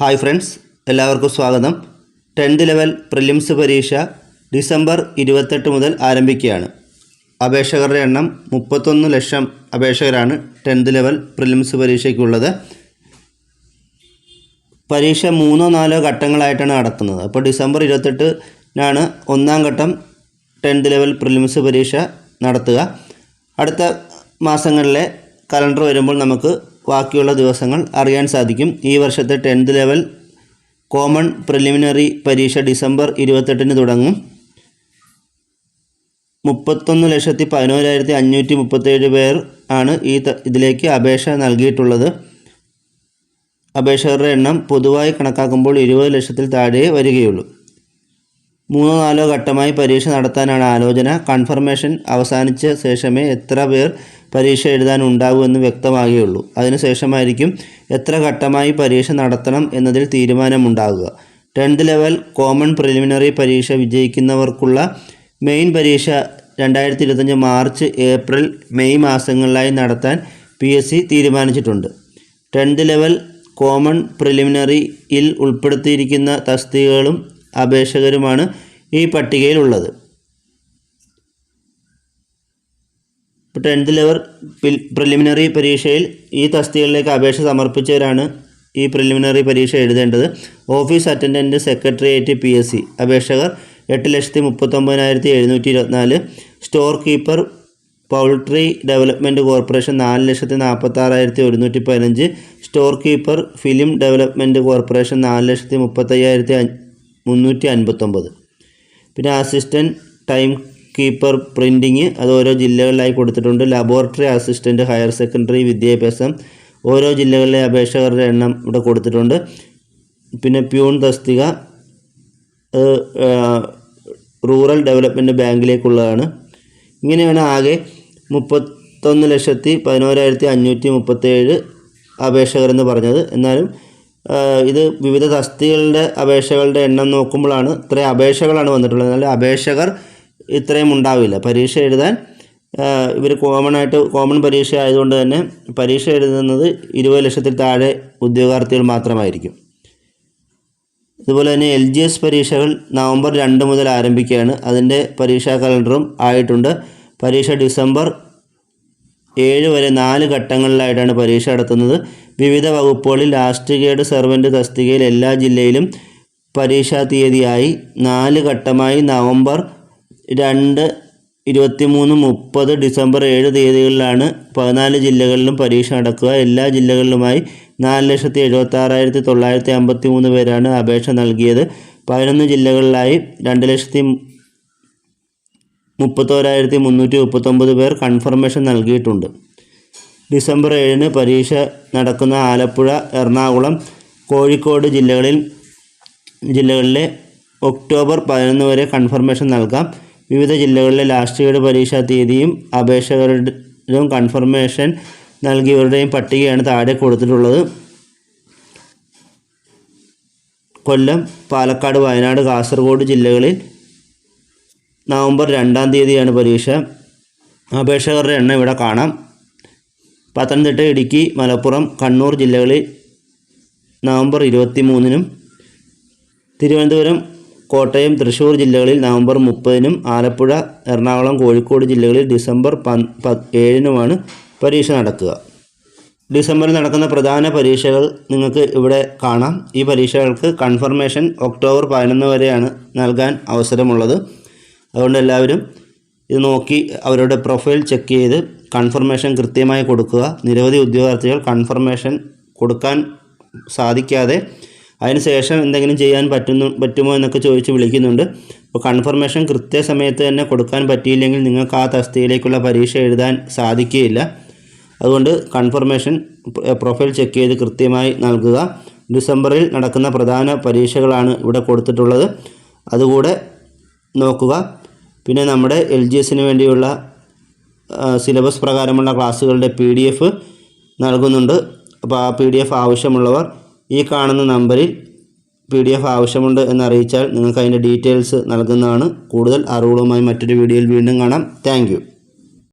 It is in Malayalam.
ഹായ് ഫ്രണ്ട്സ് എല്ലാവർക്കും സ്വാഗതം. ടെൻത്ത് ലെവൽ പ്രിലിംസ് പരീക്ഷ ഡിസംബർ ഇരുപത്തെട്ട് മുതൽ ആരംഭിക്കുകയാണ്. അപേക്ഷകരുടെ എണ്ണം മുപ്പത്തൊന്ന് ലക്ഷം അപേക്ഷകരാണ് ടെൻത്ത് ലെവൽ പ്രിലിംസ് പരീക്ഷയ്ക്കുള്ളത്. പരീക്ഷ മൂന്നോ നാലോ ഘട്ടങ്ങളായിട്ടാണ് നടത്തുന്നത്. അപ്പോൾ ഡിസംബർ ഇരുപത്തെട്ടിനാണ് ഒന്നാം ഘട്ടം ടെൻത്ത് ലെവൽ പ്രിലിംസ് പരീക്ഷ നടത്തുക. അടുത്ത മാസങ്ങളിലെ കലണ്ടർ വരുമ്പോൾ നമുക്ക് ബാക്കിയുള്ള ദിവസങ്ങൾ അറിയാൻ സാധിക്കും. ഈ വർഷത്തെ ടെൻത്ത് ലെവൽ കോമൺ പ്രിലിമിനറി പരീക്ഷ ഡിസംബർ ഇരുപത്തെട്ടിന് തുടങ്ങും. മുപ്പത്തൊന്ന് ലക്ഷത്തി പതിനോരായിരത്തി അഞ്ഞൂറ്റി മുപ്പത്തേഴ് പേർ ആണ് ഈ ഇതിലേക്ക് അപേക്ഷ നൽകിയിട്ടുള്ളത്. അപേക്ഷകരുടെ എണ്ണം പൊതുവായി കണക്കാക്കുമ്പോൾ ഇരുപത് ലക്ഷത്തിൽ താഴെ വരികയുള്ളൂ. മൂന്നോ നാലോ ഘട്ടമായി പരീക്ഷ നടത്താനാണ് ആലോചന. കൺഫർമേഷൻ അവസാനിച്ച ശേഷമേ എത്ര പേർ പരീക്ഷ എഴുതാൻ ഉണ്ടാകൂ എന്ന് വ്യക്തമാകുകയുള്ളൂ. അതിനുശേഷമായിരിക്കും എത്ര ഘട്ടമായി പരീക്ഷ നടത്തണം എന്നതിൽ തീരുമാനമുണ്ടാകുക ടെൻത്ത് ലെവൽ കോമൺ പ്രിലിമിനറി പരീക്ഷ വിജയിക്കുന്നവർക്കുള്ള മെയിൻ പരീക്ഷ രണ്ടായിരത്തി ഇരുപത്തഞ്ച് മാർച്ച് ഏപ്രിൽ മെയ് മാസങ്ങളിലായി നടത്താൻ പി എസ് സി തീരുമാനിച്ചിട്ടുണ്ട്. ടെൻത്ത് ലെവൽ കോമൺ പ്രിലിമിനറിയിൽ ഉൾപ്പെടുത്തിയിരിക്കുന്ന തസ്തികകളും അപേക്ഷകരുമാണ് ഈ പട്ടികയിലുള്ളത്. ഇപ്പോൾ ടെൻത്ത് ലെവൽ പ്രിലിമിനറി പരീക്ഷയിൽ ഈ തസ്തികകളിലേക്ക് അപേക്ഷ സമർപ്പിച്ചവരാണ് ഈ പ്രിലിമിനറി പരീക്ഷ എഴുതേണ്ടത്. Office attendant secretariat P S C അപേക്ഷകർ എട്ട് ലക്ഷത്തി മുപ്പത്തൊമ്പതിനായിരത്തി എഴുന്നൂറ്റി ഇരുപത്തിനാല് store keeper poultry development corporation നാല് ലക്ഷത്തി നാൽപ്പത്താറായിരത്തി ഒരുന്നൂറ്റി പതിനഞ്ച് store keeper film development corporation നാല് ലക്ഷത്തി മുപ്പത്തയ്യായിരത്തി മുന്നൂറ്റി അൻപത്തൊമ്പത് പിന്നെ അസിസ്റ്റന്റ് ടൈം കീപ്പർ പ്രിന്റിങ് അത് ഓരോ ജില്ലകളിലായി കൊടുത്തിട്ടുണ്ട്. ലബോറട്ടറി അസിസ്റ്റന്റ് ഹയർ സെക്കൻഡറി വിദ്യാഭ്യാസം ഓരോ ജില്ലകളിലെ അപേക്ഷകരുടെ എണ്ണം ഇവിടെ കൊടുത്തിട്ടുണ്ട്. പിന്നെ പ്യൂൺ തസ്തിക റൂറൽ ഡെവലപ്മെന്റ് ബാങ്കിലേക്കുള്ളതാണ്. ഇങ്ങനെയാണ് ആകെ മുപ്പത്തൊന്ന് ലക്ഷത്തി പതിനോരായിരത്തി അഞ്ഞൂറ്റി മുപ്പത്തേഴ് അപേക്ഷകരെന്ന് പറഞ്ഞത്. എന്നാലും ഇത് വിവിധ തസ്തികളുടെ അപേക്ഷകളുടെ എണ്ണം നോക്കുമ്പോഴാണ് ഇത്രയും അപേക്ഷകളാണ് വന്നിട്ടുള്ളത്. എന്നാൽ അപേക്ഷകർ ഇത്രയും ഉണ്ടാവില്ല. പരീക്ഷ എഴുതാൻ ഇവർ കോമൺ ആയിട്ട് കോമൺ പരീക്ഷ ആയതുകൊണ്ട് തന്നെ പരീക്ഷ എഴുതുന്നത് ഇരുപത് ലക്ഷത്തിൽ താഴെ ഉദ്യോഗാർത്ഥികൾ മാത്രമായിരിക്കും. അതുപോലെ തന്നെ എൽ ജി എസ് പരീക്ഷകൾ നവംബർ രണ്ട് മുതൽ ആരംഭിക്കുകയാണ്. അതിന്റെ പരീക്ഷാ കലണ്ടറും ആയിട്ടുണ്ട്. പരീക്ഷ ഡിസംബർ ഏഴ് വരെ നാല് ഘട്ടങ്ങളിലായിട്ടാണ് പരീക്ഷ നടത്തുന്നത്. വിവിധ വകുപ്പുകളിൽ ലാസ്റ്റ് ഗ്രേഡ് സെർവന്റ് തസ്തികയിൽ എല്ലാ ജില്ലയിലും പരീക്ഷാ തീയതിയായി നാല് ഘട്ടമായി നവംബർ രണ്ട് ഇരുപത്തിമൂന്ന് മുപ്പത് ഡിസംബർ ഏഴ് തീയതികളിലാണ് പതിനാല് ജില്ലകളിലും പരീക്ഷ നടക്കുക. എല്ലാ ജില്ലകളിലുമായി നാല് ലക്ഷത്തി എഴുപത്താറായിരത്തി തൊള്ളായിരത്തി അമ്പത്തി മൂന്ന് പേരാണ് അപേക്ഷ നൽകിയത്. പതിനൊന്ന് ജില്ലകളിലായി രണ്ട് ലക്ഷത്തി മുപ്പത്തോരായിരത്തി മുന്നൂറ്റി മുപ്പത്തൊമ്പത് പേർ കൺഫർമേഷൻ നൽകിയിട്ടുണ്ട്. ഡിസംബർ ഏഴിന് പരീക്ഷ നടക്കുന്ന ആലപ്പുഴ എറണാകുളം കോഴിക്കോട് ജില്ലകളിൽ ജില്ലകളിലെ ഒക്ടോബർ പതിനൊന്ന് വരെ കൺഫർമേഷൻ നൽകാം. വിവിധ ജില്ലകളിലെ ലാസ്റ്റ് ഗ്രേഡ് പരീക്ഷാ തീയതിയും അപേക്ഷകരുടെയും കൺഫർമേഷൻ നൽകിയവരുടെയും പട്ടികയാണ് താഴെ കൊടുത്തിട്ടുള്ളത്. കൊല്ലം പാലക്കാട് വയനാട് കാസർഗോഡ് ജില്ലകളിൽ നവംബർ രണ്ടാം തീയതിയാണ് പരീക്ഷ. അപേക്ഷകരുടെ എണ്ണം ഇവിടെ കാണാം. പത്തനംതിട്ട ഇടുക്കി മലപ്പുറം കണ്ണൂർ ജില്ലകളിൽ നവംബർ ഇരുപത്തി മൂന്നിനും തിരുവനന്തപുരം കോട്ടയം തൃശ്ശൂർ ജില്ലകളിൽ നവംബർ മുപ്പതിനും ആലപ്പുഴ എറണാകുളം കോഴിക്കോട് ജില്ലകളിൽ ഡിസംബർ പ- ഏഴിനുമാണ് പരീക്ഷ നടക്കുക. ഡിസംബറിൽ നടക്കുന്ന പ്രധാന പരീക്ഷകൾ നിങ്ങൾക്ക് ഇവിടെ കാണാം. ഈ പരീക്ഷകൾക്ക് കൺഫർമേഷൻ ഒക്ടോബർ പതിനൊന്ന് വരെയാണ് നൽകാൻ അവസരമുള്ളത്. അതുകൊണ്ട് എല്ലാവരും ഇത് നോക്കി അവരുടെ പ്രൊഫൈൽ ചെക്ക് ചെയ്ത് കൺഫർമേഷൻ കൃത്യമായി കൊടുക്കുക. നിരവധി ഉദ്യോഗാർത്ഥികൾ കൺഫർമേഷൻ കൊടുക്കാൻ സാധിക്കാതെ അതിനുശേഷം എന്തെങ്കിലും ചെയ്യാൻ പറ്റുന്നു പറ്റുമോ എന്നൊക്കെ ചോദിച്ച് വിളിക്കുന്നുണ്ട്. അപ്പോൾ കൺഫർമേഷൻ കൃത്യസമയത്ത് തന്നെ കൊടുക്കാൻ പറ്റിയില്ലെങ്കിൽ നിങ്ങൾക്ക് ആ തസ്തിയിലേക്കുള്ള പരീക്ഷ എഴുതാൻ സാധിക്കുകയില്ല. അതുകൊണ്ട് കൺഫർമേഷൻ പ്രൊഫൈൽ ചെക്ക് ചെയ്ത് കൃത്യമായി നൽകുക. ഡിസംബറിൽ നടക്കുന്ന പ്രധാന പരീക്ഷകളാണ് ഇവിടെ കൊടുത്തിട്ടുള്ളത്. അതുകൂടെ നോക്കുക. പിന്നെ നമ്മുടെ എൽ ജി എസിന് വേണ്ടിയുള്ള സിലബസ് പ്രകാരമുള്ള ക്ലാസ്സുകളുടെ പി ഡി എഫ് നൽകുന്നുണ്ട്. അപ്പോൾ ആ പി ഡി എഫ് ആവശ്യമുള്ളവർ ഈ കാണുന്ന നമ്പറിൽ പി ഡി എഫ് ആവശ്യമുണ്ട് എന്നറിയിച്ചാൽ നിങ്ങൾക്ക് അതിന്റെ ഡീറ്റെയിൽസ് നൽകുന്നതാണ്. കൂടുതൽ അറിവുകളുമായി മറ്റൊരു വീഡിയോയിൽ വീണ്ടും കാണാം. താങ്ക്